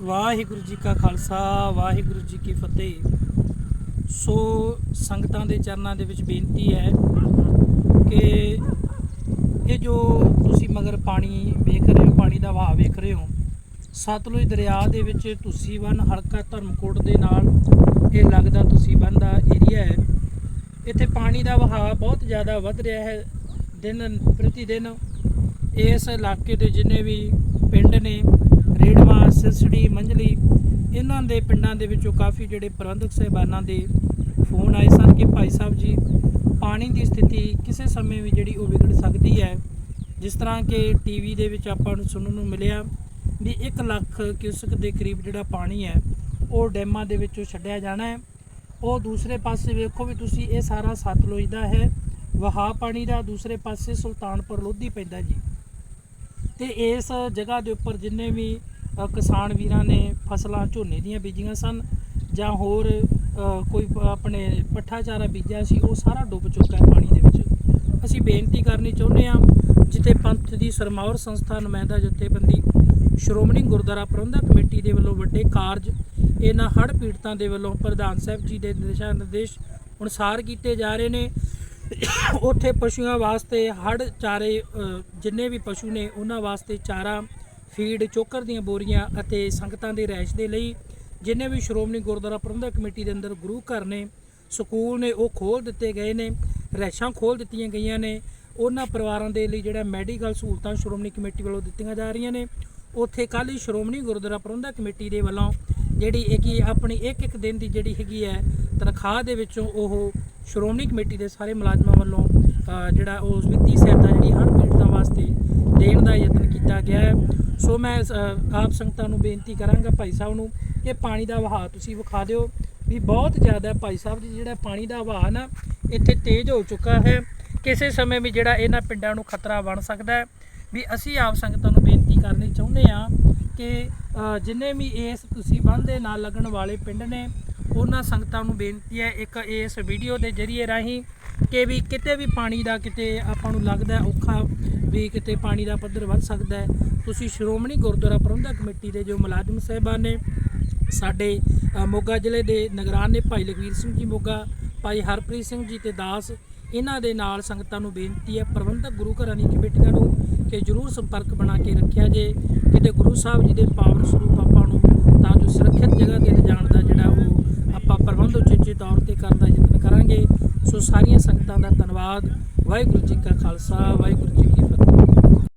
ਵਾਹਿਗੁਰੂ ਜੀ ਕਾ ਖਾਲਸਾ, ਵਾਹਿਗੁਰੂ ਜੀ ਕੀ ਫਤਿਹ। ਸੋ ਸੰਗਤਾਂ ਦੇ ਚਰਨਾਂ ਦੇ ਵਿੱਚ ਬੇਨਤੀ ਹੈ ਕਿ ਇਹ ਜੋ ਤੁਸੀਂ ਮਗਰ ਪਾਣੀ ਵੇਖ ਰਹੇ ਹੋ, ਪਾਣੀ ਦਾ ਵਹਾਅ ਵੇਖ ਰਹੇ ਹੋ, ਸਤਲੁਜ ਦਰਿਆ ਦੇ ਵਿੱਚ ਤੁਸੀਂ ਵਨ, ਹਲਕਾ ਧਰਮਕੋਟ ਦੇ ਨਾਲ ਇਹ ਲੱਗਦਾ ਤੁਸੀਂ ਬੰਨ ਦਾ ਏਰੀਆ ਹੈ। ਇੱਥੇ ਪਾਣੀ ਦਾ ਵਹਾਅ ਬਹੁਤ ਜ਼ਿਆਦਾ ਵੱਧ ਰਿਹਾ ਹੈ। ਦਿਨ, ਪ੍ਰਤੀ ਦਿਨ ਇਸ ਇਲਾਕੇ ਦੇ ਜਿੰਨੇ ਵੀ ਪਿੰਡ ਨੇ ਰੇੜਵਾ ਸਿਸੜੀ ਮੰਝਲੀ, ਇਹਨਾਂ ਦੇ ਪਿੰਡਾਂ ਦੇ ਵਿੱਚੋਂ ਕਾਫੀ ਜਿਹੜੇ ਪ੍ਰਬੰਧਕ ਸਹਿਬਾਨਾਂ ਦੇ ਫੋਨ ਆਏ ਸਨ ਕਿ ਭਾਈ ਸਾਹਿਬ ਜੀ, ਪਾਣੀ ਦੀ ਸਥਿਤੀ ਕਿਸੇ ਸਮੇਂ ਵੀ ਜਿਹੜੀ ਉਹ ਵਿਗੜ ਸਕਦੀ ਹੈ। ਜਿਸ ਤਰ੍ਹਾਂ ਕਿ ਟੀਵੀ ਦੇ ਵਿੱਚ ਆਪਾਂ ਨੂੰ ਸੁਣਨ ਨੂੰ ਮਿਲਿਆ ਵੀ 1 ਲੱਖ ਕਿਊਸਕ ਦੇ ਕਰੀਬ ਜਿਹੜਾ ਪਾਣੀ ਹੈ, ਉਹ ਡੈਮਾਂ ਦੇ ਵਿੱਚੋਂ ਛੱਡਿਆ ਜਾਣਾ ਹੈ। ਉਹ ਦੂਸਰੇ ਪਾਸੇ ਵੇਖੋ ਵੀ ਤੁਸੀਂ, ਇਹ ਸਾਰਾ ਸਤਲੁਜ ਦਾ ਹੈ, ਵਹਾਅ ਪਾਣੀ ਦਾ। ਦੂਸਰੇ ਪਾਸੇ ਸੁਲਤਾਨਪੁਰ ਲੋਧੀ ਪੈਂਦਾ ਜੀ। ਤੇ ਇਸ ਜਗ੍ਹਾ ਦੇ ਉੱਪਰ ਜਿੰਨੇ ਵੀ ਕਿਸਾਨ ਵੀਰਾਂ ਨੇ ਫਸਲਾਂ ਝੋਨੇ ਦੀਆਂ ਬੀਜੀਆਂ ਸਨ ਜਾਂ ਹੋਰ ਕੋਈ ਆਪਣੇ ਪੱਠਾ ਚਾਰਾ ਬੀਜਿਆ ਸੀ, ਉਹ ਸਾਰਾ ਡੁੱਬ ਚੁੱਕਾ ਹੈ ਪਾਣੀ ਦੇ ਵਿੱਚ। ਅਸੀਂ ਬੇਨਤੀ ਕਰਨੀ ਚਾਹੁੰਦੇ ਹਾਂ ਜਿੱਥੇ ਪੰਥ ਦੀ ਸਰਮੌਰ ਸੰਸਥਾ ਨੁਮਾਇੰਦਾ ਜਥੇਬੰਦੀ ਸ਼੍ਰੋਮਣੀ ਗੁਰਦੁਆਰਾ ਪ੍ਰਬੰਧਕ ਕਮੇਟੀ ਦੇ ਵੱਲੋਂ ਵੱਡੇ ਕਾਰਜ, ਇਹਨਾਂ ਹੜ੍ਹ ਪੀੜਤਾਂ ਦੇ ਵੱਲੋਂ ਪ੍ਰਧਾਨ ਸਾਹਿਬ ਜੀ ਦੇ ਦਿਸ਼ਾ ਨਿਰਦੇਸ਼ ਅਨੁਸਾਰ ਕੀਤੇ ਜਾ ਰਹੇ ਨੇ। ਉੱਥੇ ਪਸ਼ੂਆਂ ਵਾਸਤੇ ਹੜ ਚਾਰੇ ਜਿੰਨੇ ਵੀ ਪਸ਼ੂ ਨੇ, ਉਹਨਾਂ ਵਾਸਤੇ ਚਾਰਾ, ਫੀਡ, ਚੋਕਰ ਦੀਆਂ ਬੋਰੀਆਂ ਅਤੇ ਸੰਗਤਾਂ ਦੇ ਰਹਿਸ਼ ਦੇ ਲਈ ਜਿੰਨੇ ਵੀ ਸ਼੍ਰੋਮਣੀ ਗੁਰਦੁਆਰਾ ਪ੍ਰਬੰਧਕ ਕਮੇਟੀ ਦੇ ਅੰਦਰ ਗੁਰੂ ਘਰ ਨੇ, ਸਕੂਲ ਨੇ, ਉਹ ਖੋਲ ਦਿੱਤੇ ਗਏ ਨੇ, ਰਹਿਸ਼ਾਂ ਖੋਲ ਦਿੱਤੀਆਂ ਗਈਆਂ ਨੇ, ਉਹਨਾਂ ਪਰਿਵਾਰਾਂ ਦੇ ਲਈ ਜਿਹੜਾ ਮੈਡੀਕਲ ਸਹੂਲਤਾਂ ਸ਼੍ਰੋਮਣੀ ਕਮੇਟੀ ਵੱਲੋਂ ਦਿੱਤੀਆਂ ਜਾ ਰਹੀਆਂ ਨੇ, ਉੱਥੇ ਕੱਲ੍ਹ ਹੀ ਸ਼੍ਰੋਮਣੀ ਗੁਰਦੁਆਰਾ ਪ੍ਰਬੰਧਕ ਕਮੇਟੀ ਦੇ ਵੱਲੋਂ ਜਿਹੜੀ ਹੈਗੀ ਆਪਣੀ ਇੱਕ ਇੱਕ ਦਿਨ ਦੀ ਜਿਹੜੀ ਹੈਗੀ ਹੈ ਤਨਖਾਹ ਦੇ ਵਿੱਚੋਂ ਉਹ ਸ਼੍ਰੋਮਣੀ ਕਮੇਟੀ ਦੇ ਸਾਰੇ ਮੁਲਾਜ਼ਮਾਂ ਵੱਲੋਂ ਜਿਹੜਾ ਉਹ ਵਿੱਤੀ ਸਹਾਇਤਾ ਜਿਹੜੀ ਹੜ੍ਹ ਪੀੜਤਾਂ ਵਾਸਤੇ ਦੇਣ ਦਾ ਯਤਨ ਕੀਤਾ ਗਿਆ ਹੈ। ਸੋ ਮੈਂ ਆਪ ਸੰਗਤਾਂ ਨੂੰ ਬੇਨਤੀ ਕਰਾਂਗਾ ਭਾਈ ਸਾਹਿਬ ਨੂੰ ਕਿ ਪਾਣੀ ਦਾ ਵਹਾਅ ਤੁਸੀਂ ਵਿਖਾ ਦਿਓ ਵੀ ਬਹੁਤ ਜ਼ਿਆਦਾ ਭਾਈ ਸਾਹਿਬ ਜੀ, ਜਿਹੜਾ ਪਾਣੀ ਦਾ ਵਹਾਅ ਨਾ ਇੱਥੇ ਤੇਜ਼ ਹੋ ਚੁੱਕਾ ਹੈ। ਕਿਸੇ ਸਮੇਂ ਵੀ ਜਿਹੜਾ ਇਹਨਾਂ ਪਿੰਡਾਂ ਨੂੰ ਖਤਰਾ ਬਣ ਸਕਦਾ ਹੈ। ਵੀ ਅਸੀਂ ਆਪ ਸੰਗਤਾਂ ਨੂੰ ਬੇਨਤੀ ਕਰਨੀ ਚਾਹੁੰਦੇ ਹਾਂ ਕਿ ਜਿੰਨੇ ਵੀ ਇਸ ਤੁਸੀਂ ਬੰਦ ਦੇ ਨਾਲ ਲੱਗਣ ਵਾਲੇ ਪਿੰਡ ਨੇ ਉਹਨਾਂ ਸੰਗਤਾਂ ਨੂੰ ਬੇਨਤੀ ਹੈ, ਇੱਕ ਇਸ ਵੀਡੀਓ ਦੇ ਜ਼ਰੀਏ ਰਾਹੀਂ ਕਿ ਵੀ ਕਿਤੇ ਵੀ ਪਾਣੀ ਦਾ ਕਿਤੇ ਆਪਾਂ ਨੂੰ ਲੱਗਦਾ ਔਖਾ ਵੀ ਕਿਤੇ ਪਾਣੀ ਦਾ ਪੱਧਰ ਵੱਧ ਸਕਦਾ ਹੈ। ਤੁਸੀਂ ਸ਼੍ਰੋਮਣੀ ਗੁਰਦੁਆਰਾ ਪ੍ਰਬੰਧਕ ਕਮੇਟੀ ਦੇ ਜੋ ਮੁਲਾਜ਼ਮ ਸਾਹਿਬਾਨ ਨੇ, ਸਾਡੇ ਮੋਗਾ ਜ਼ਿਲ੍ਹੇ ਦੇ ਨਿਗਰਾਨ ਨੇ, ਭਾਈ ਲਖਵੀਰ ਸਿੰਘ ਜੀ ਮੋਗਾ, ਭਾਈ ਹਰਪ੍ਰੀਤ ਸਿੰਘ ਜੀ ਤੇ ਦਾਸ, ਇਹਨਾਂ ਦੇ ਨਾਲ ਸੰਗਤਾਂ ਨੂੰ ਬੇਨਤੀ ਹੈ, ਪ੍ਰਬੰਧਕ ਗੁਰੂ ਘਰਾਂ ਦੀ ਕਮੇਟੀਆਂ ਨੂੰ ਕਿ ਜਰੂਰ ਸੰਪਰਕ ਬਣਾ ਕੇ ਰੱਖਿਆ ਜੇ। ਕਿਤੇ ਗੁਰੂ ਸਾਹਿਬ ਜੀ ਦੇ ਪਾਵਨ ਸਰੂਪ ਆਪਾਂ ਨੂੰ ਤਾਂ ਜੋ ਸੁਰੱਖਿਅਤ ਜਗ੍ਹਾ ਤੇ ਲਿਜਾਣ ਦਾ ਜਿਹੜਾ ਉਹ ਆਪਾਂ ਪ੍ਰਬੰਧ ਉਚੇਚੇ ਤੌਰ ਤੇ ਕਰਨ ਦਾ ਯਤਨ ਕਰਾਂਗੇ ਸੋ ਸਾਰੀਆਂ ਸੰਗਤਾਂ ਦਾ ਧੰਨਵਾਦ। ਵਾਹਿਗੁਰੂ ਜੀ ਕਾ ਖਾਲਸਾ ਵਾਹਿਗੁਰੂ ਜੀ ਕੀ ਫਤਿਹ।